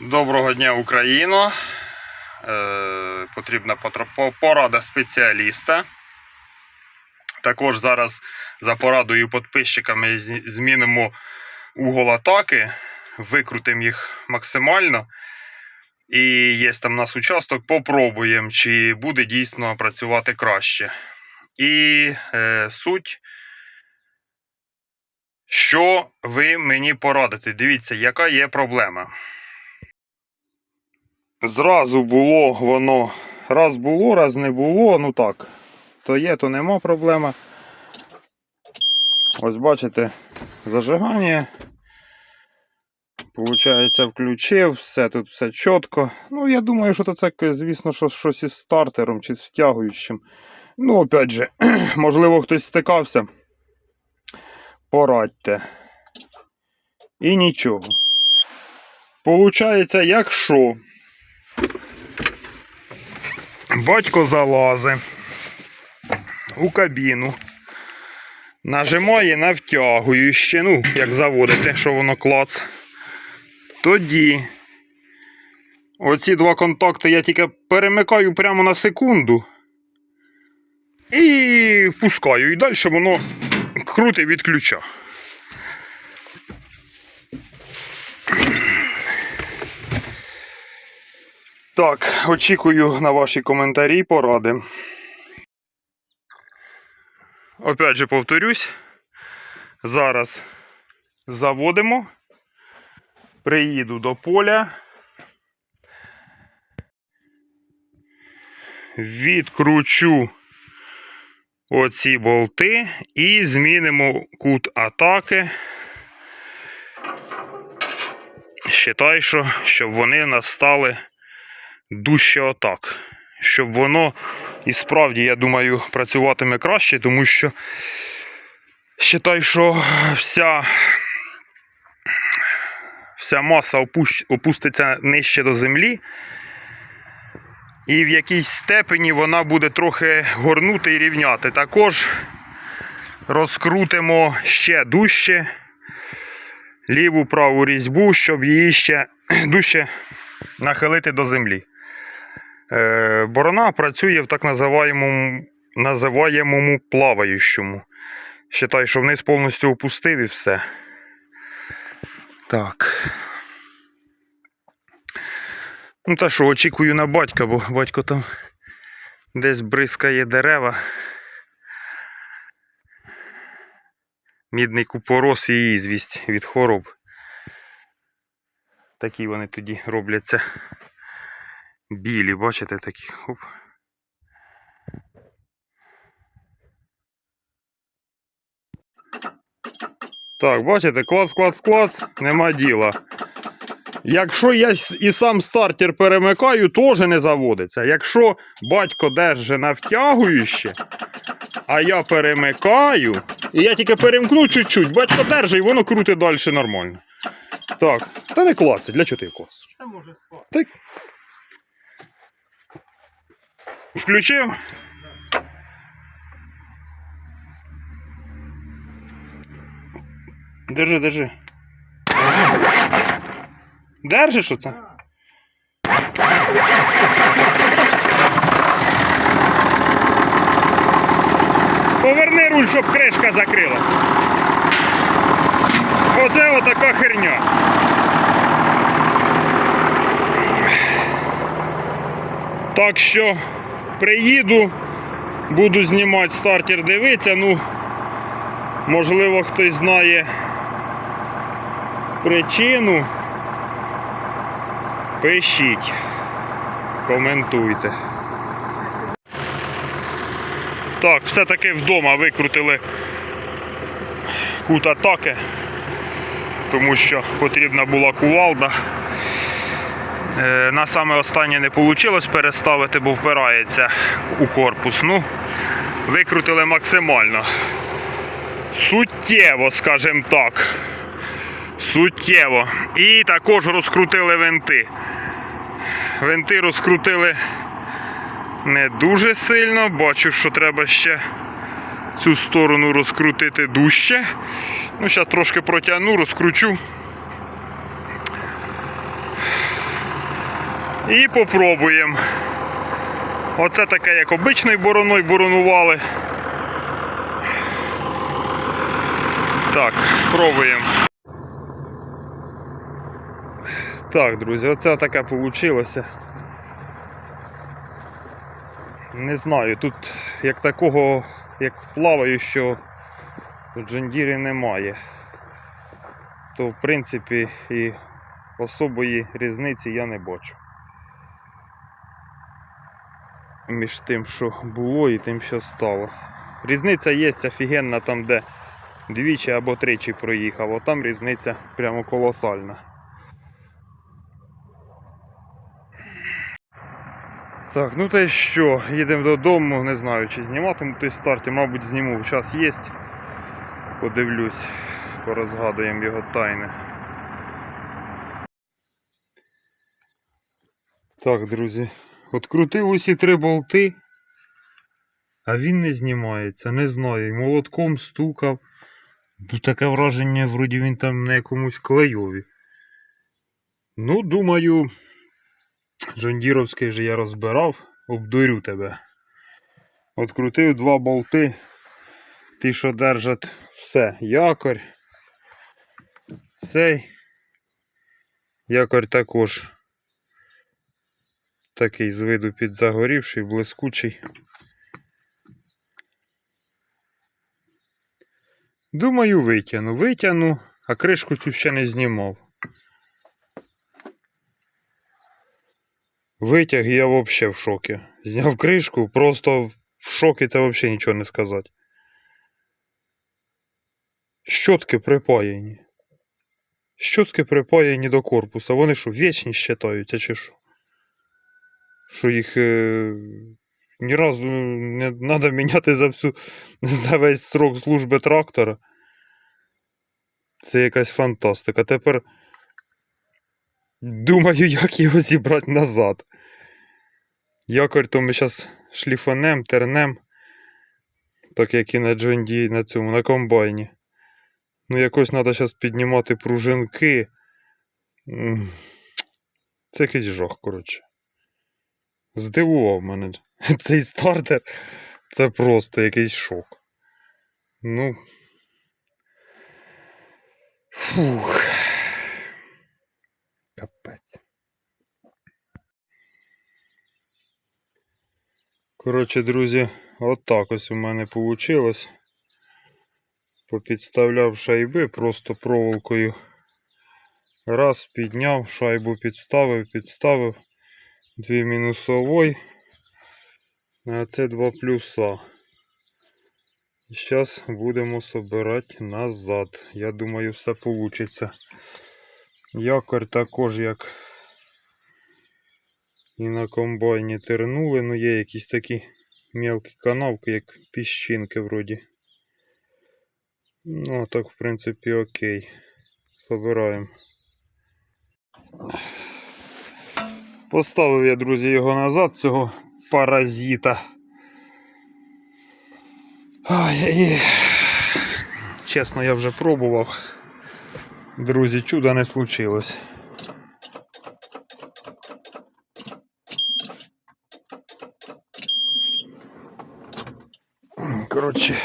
Доброго дня, Україно. Е, потрібна порада спеціаліста. Також зараз за порадою підписчиками змінимо угол атаки, викрутимо їх максимально. І є там у нас участок, попробуємо, чи буде дійсно працювати краще. І е, суть, що ви мені порадите. Дивіться, яка є проблема. Зразу було воно. Раз було, раз не було. Ну так. То є, то нема проблема. Ось бачите, зажигання. Получається, включив, все тут все чітко. Ну, я думаю, що це, звісно, що щось із стартером чи з втягуючим. Ну, опять же, можливо, хтось стикався. Порадьте. І нічого. Получається, якщо батько залазить у кабіну, нажимає на втягующе, ну, як заводите, що воно клац. Тоді оці два контакти я тільки перемикаю прямо на секунду і впускаю. І далі воно крутить від ключа. Так, очікую на ваші коментарі, і поради. Опять же повторюсь. Зараз заводимо. Приїду до поля. Відкручу оці болти і змінимо кут атаки. Считай, що щоб вони настали дужче отак. Щоб воно і справді, я думаю, працюватиме краще, тому що считай, що вся, вся маса опущ- опуститься нижче до землі. І в якійсь степені вона буде трохи горнути і рівняти. Також розкрутимо ще дужче ліву праву різьбу, щоб її ще дужче нахилити до землі. Е, борона працює в так називаємому, називаємому плаваючому. Считай, що вниз повністю опустив і все. Так. Ну та що, очікую на батька, бо батько там десь бризкає дерева. Мідний купорос і ізвість від хвороб. Такі вони тоді робляться. Білі, бачите, такі. Оп. Так, бачите, клац, клац, клац, нема діла. Якщо я і сам стартер перемикаю, теж не заводиться. Якщо батько держи на втягующе, а я перемикаю, і я тільки перемкну чуть-чуть, батько держи, і воно крутить далі нормально. Так, та не клацать, для чого ти клацаєш? Та може слабо. Включив. Держи, держи. Держиш оце? Поверни руль, щоб кришка закрилась. Оце отака херня. Так що приїду, буду знімати стартер, дивитися. Ну, можливо, хтось знає причину. Пишіть, коментуйте. Так, все-таки вдома викрутили кут атаки, тому що потрібна була кувалда. Е, На саме останнє не вийшло переставити, бо впирається у корпус. Ну, викрутили максимально. Суттєво, скажімо так. Суттєво. І також розкрутили винти. Винти розкрутили не дуже сильно. Бачу, що треба ще цю сторону розкрутити дужче. Ну, зараз трошки протягну, розкручу. І попробуємо. Оце таке, як обичною бороною боронували. Так, пробуємо. Так, друзі, оце таке вийшло. Не знаю, тут як такого, як плаваючого в Джондірі немає. То в принципі і особої різниці я не бачу. Між тим, що було і тим, що стало. Різниця є офігенна там, де двічі або тричі проїхав, а там різниця прямо колосальна. Так, ну та й що, їдемо додому, не знаю, чи зніматиму той старті, мабуть, зніму. Час є. Подивлюсь, порозгадуємо його тайни. Так, друзі, открутив усі три болти, а він не знімається, не знаю. І Молотком стукав. Ну, таке враження, вроді він там на якомусь клейові. Ну, думаю, Жондіровський же я розбирав, обдурю тебе. Открутив два болти. Ті, що держать все. Якорь. Цей. Якорь також. Такий з виду підзагорівший, блискучий. Думаю, витягну. Витягну, а кришку цю ще не знімав. Витяг я взагалі в шокі. Зняв кришку, просто в шокі це взагалі нічого не сказати. Щотки припаяні. Щотки припаяні до корпуса. Вони що, вічні щитаються чи що? Що їх е, ні разу не треба міняти за всю за весь срок служби трактора. Це якась фантастика. Тепер думаю, як його зібрати назад. Якорь то ми зараз шліфанем, тернем, так як і на джонді, на цьому, на комбайні. Ну, якось треба зараз піднімати пружинки. Це якийсь жах, коротше. Здивував мене. Цей стартер це просто якийсь шок. Ну. Фух. Капець. Коротше, друзі, отак ось у мене вийшло. Попідставляв шайби просто проволокою. Раз, підняв, шайбу підставив, підставив. Дві мінусовой. А це два плюса. І Зараз будемо собирати назад. Я думаю, все вийде. Якорь також як і на комбайні тернули, ну є якісь такі мелкі канавки, як піщинки вроді. Ну, так, в принципі, окей. Собираємо. Поставив я, друзі, його назад, цього паразита. Ой. Чесно, я вже пробував. Друзі, чуда не случилось. Коротше.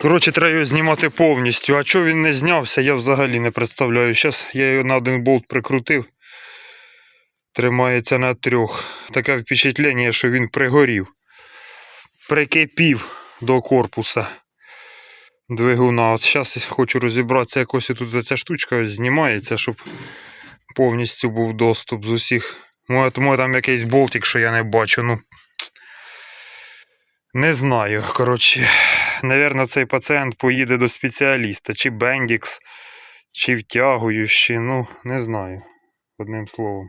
Коротше, треба його знімати повністю. А чого він не знявся, я взагалі не представляю. Зараз я його на один болт прикрутив. Тримається на трьох. Таке впечатлення, що він пригорів. Прикипів до корпуса двигуна. От зараз хочу розібратися, якось тут ця штучка знімається, щоб повністю був доступ з усіх. Може, тому там якийсь болтик, що я не бачу. Ну, не знаю. Коротше, Навірно, цей пацієнт поїде до спеціаліста. Чи Бендікс, чи втягуючи. Ну, не знаю. Одним словом.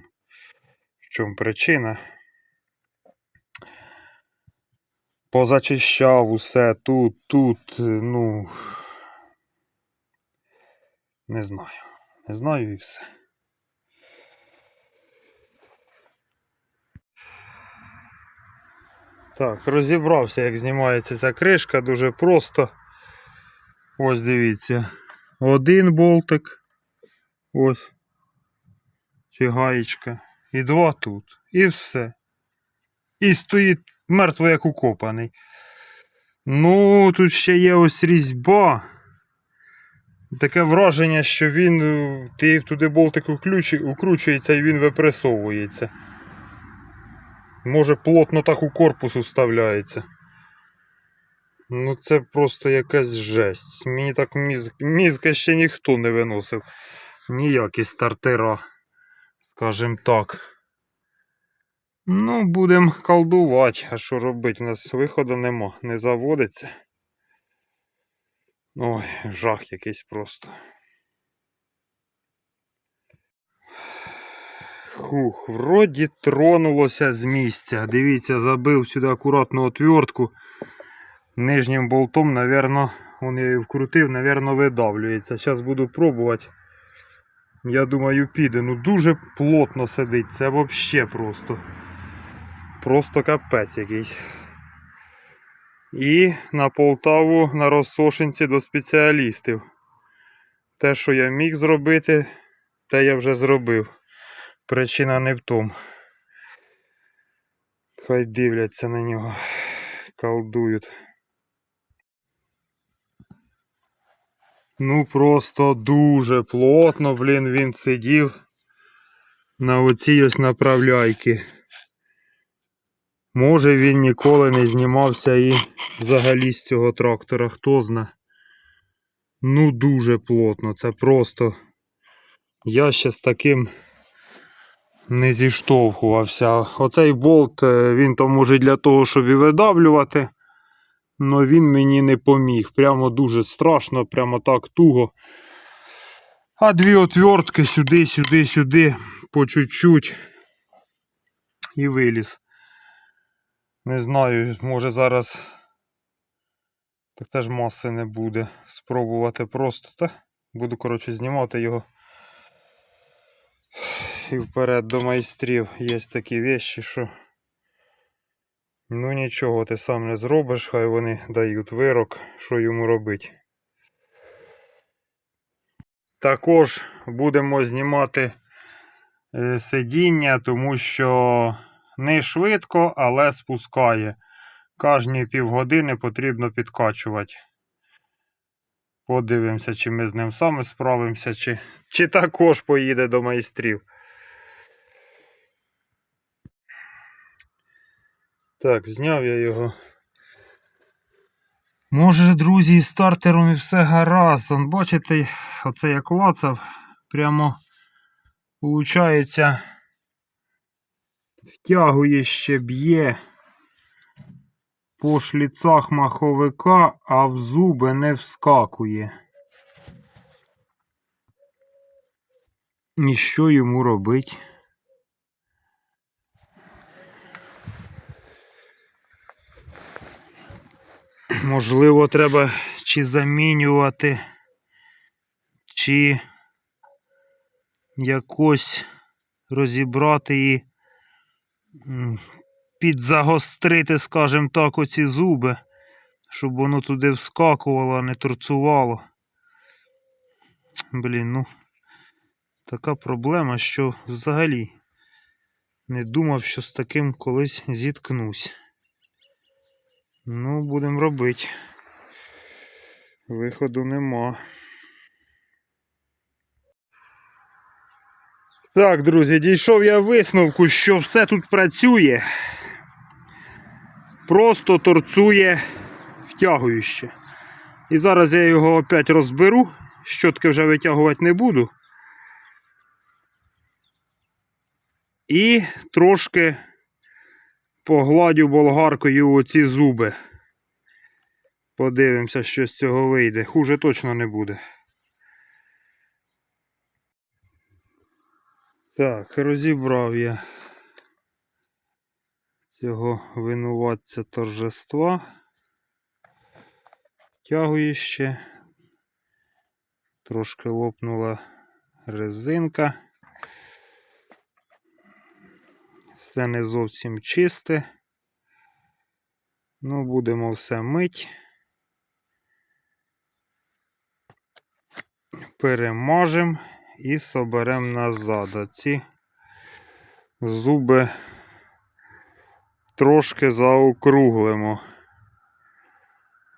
Чому причина? Позачищав усе тут, тут, ну. Не знаю. Не знаю і все. Так, розібрався, як знімається ця кришка, дуже просто. Ось дивіться. Один болтик. Ось. Чи гаєчка. І два тут. І все. І стоїть мертво як укопаний. Ну, тут ще є ось різьба. Таке враження, що він. е, Ти туди болтик укручується і він випресовується. Може, плотно так у корпус уставляється. Ну, це просто якась жесть. Мені так мізк, мізка ще ніхто не виносив. Ніякі стартера, скажем так. Ну, будемо колдувати. А що робити? У нас виходу нема, не заводиться. Ой, жах якийсь просто. Хух, вроді тронулося з місця. Дивіться, забив сюди акуратну отвертку. Нижнім болтом, наверно, он її вкрутив, наверно, видавлюється. Зараз буду пробувати. Я думаю, піде. Ну дуже плотно сидить. Це взагалі просто. Просто капець якийсь. І на Полтаву на розсошенці до спеціалістів. Те, що я міг зробити, те я вже зробив. Причина не в тому. Хай дивляться на нього, колдують. Ну просто дуже плотно, блін, він сидів на оцій ось направляйки. Може він ніколи не знімався і взагалі з цього трактора, хто зна. Ну дуже плотно, це просто. Я ще з таким не зіштовхувався. Оцей болт, е, він то може для того, щоб і видавлювати. Но він мені не поміг. Прямо дуже страшно, прямо так туго. А дві отвертки сюди, сюди, сюди, по чуть-чуть. І виліз. Не знаю, може зараз. Так теж маси не буде. Спробувати просто. Та буду, коротше, знімати його. І вперед до майстрів є такі вещі, що. Ну нічого, ти сам не зробиш, хай вони дають вирок, що йому робити. Також будемо знімати е, сидіння, тому що не швидко, але спускає. Кожні півгодини потрібно підкачувати. Подивимося, чи ми з ним саме справимося, чи, чи також поїде до майстрів. Так, зняв я його. Може, друзі, з стартером і все гаразд. Он, бачите, оце я клацав. Прямо, виходить, втягує ще б'є по шліцах маховика, а в зуби не вскакує. І що йому робить? Можливо, треба чи замінювати, чи якось розібрати і підзагострити, скажімо так, оці зуби, щоб воно туди вскакувало, а не торцувало. Блін, ну така проблема, що взагалі не думав, що з таким колись зіткнусь. Ну, будемо робити. Виходу нема. Так, друзі, дійшов я висновку, що все тут працює. Просто торцує втягующе. І зараз я його опять розберу. Щотки вже витягувати не буду. І трошки погладю болгаркою оці зуби. Подивимося, що з цього вийде. Хуже точно не буде. Так, розібрав я цього винуватця торжества. Тягую ще. Трошки лопнула резинка. Все не зовсім чисте. Ну, будемо все мить. Перемажемо і соберемо назад. Оці зуби трошки заокруглимо.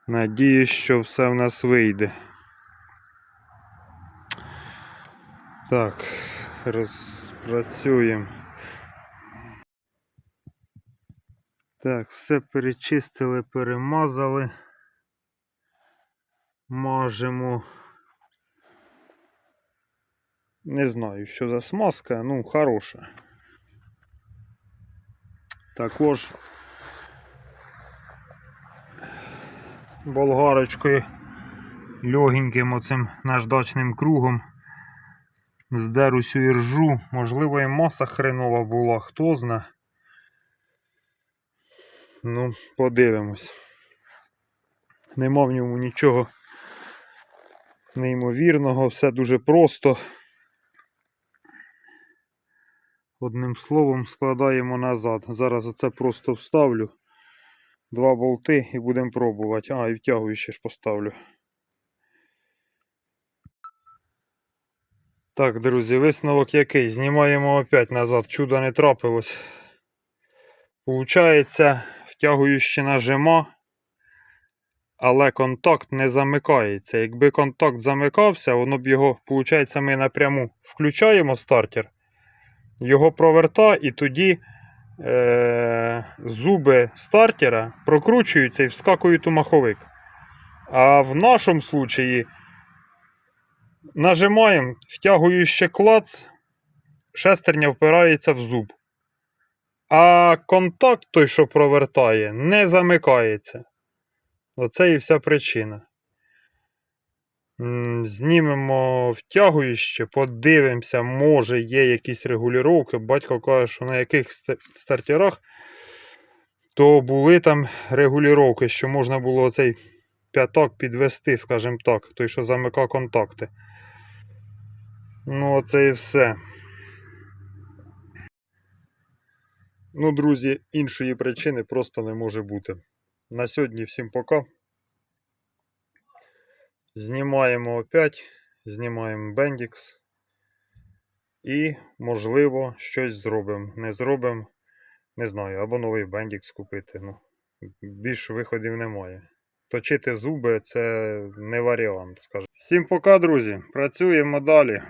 Надіюсь, що все в нас вийде. Так, розпрацюємо. Так, все перечистили, перемазали. Мажемо. Не знаю, що за смазка, ну, хороша. Також болгарочкою легеньким оцим наждачним кругом здер усю іржу. Можливо, і маса хренова була, хто зна. Ну, подивимось. Нема в ньому нічого неймовірного, все дуже просто. Одним словом, складаємо назад. Зараз оце просто вставлю. Два болти і будемо пробувати. А, і втягуючи ж поставлю. Так, друзі, висновок який? Знімаємо опять назад. Чудо не трапилось. Получається, втягуючи нажима, але контакт не замикається. Якби контакт замикався, воно б його, виходить, ми напряму включаємо стартер, його проверта, і тоді е- зуби стартера прокручуються і вскакують у маховик. А в нашому случаї нажимаємо, втягуючи клац, шестерня впирається в зуб. А контакт той, що провертає, не замикається. Оце і вся причина. Знімемо втягующе, подивимося, може є якісь регулювання. Батько каже, що на яких стартерах то були там регулювання, що можна було цей п'ятак підвести, скажімо так, той, що замикав контакти. Ну, оце і все. Ну, друзі, іншої причини просто не може бути. На сьогодні всім пока. Знімаємо опять, знімаємо Bendix. І, можливо, щось зробимо. Не зробимо, не знаю, або новий Bendix купити. Ну, більш виходів немає. Точити зуби це не варіант, скажімо. Всім пока, друзі. Працюємо далі.